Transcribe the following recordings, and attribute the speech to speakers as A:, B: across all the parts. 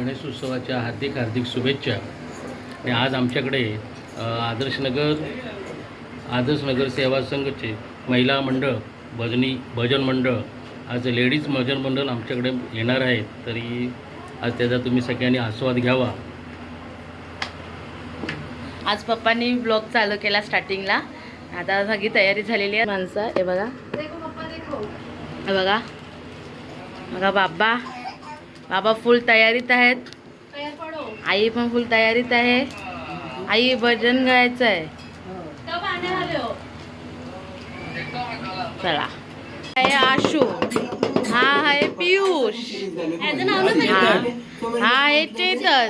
A: गणेश उत्सवाच्या हार्दिक हार्दिक शुभेच्छा. आणि आज आमच्याकडे आदर्शनगर आदर्शनगर सेवा संघचे महिला मंडळ भजनी भजन मंडळ आज लेडीज भजन मंडळ आमच्याकडे येणार आहेत तरी आज त्याचा तुम्ही सगळ्यांनी आस्वाद घ्यावा.
B: आज पप्पांनी ब्लॉग चालू केला स्टार्टिंगला आता सगळी तयारी झालेली आहे. माणसं हे बघा. हे बघा. बघा बाबा बाबा फुल तयारीत आहेत. आई पण फुल तयारीत आहे. आई भजन गायचं आहे चला. आहे आशू. हा आहे पियुष. हा. हा आहे चेतन.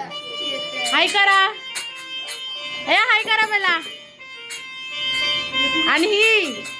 B: हाय करा. हाय करा मला. आणि ही.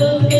C: love.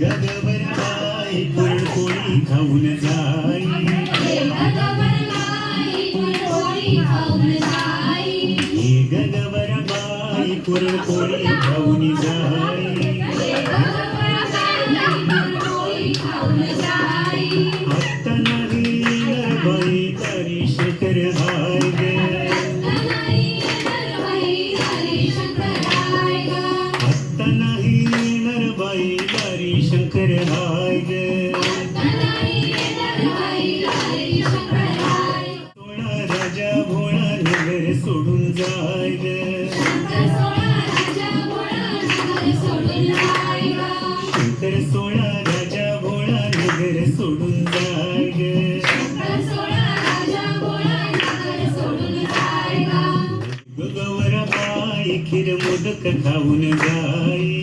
D: गगवर बाई पुरणपोळी खाऊन जाई. गगवर बाई पुरणपोळी खाऊन जाई. खीर मोदक खाऊन जाई.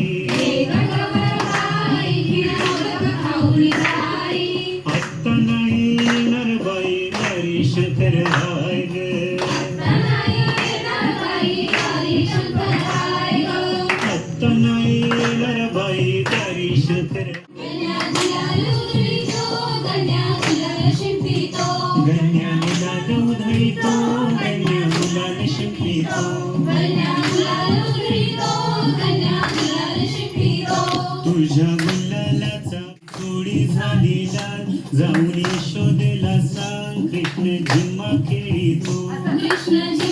D: तुझ्या थोडी झाली लाल जाऊन शोधला सांग कृष्ण जिम्मा खेळीतो
C: कृष्ण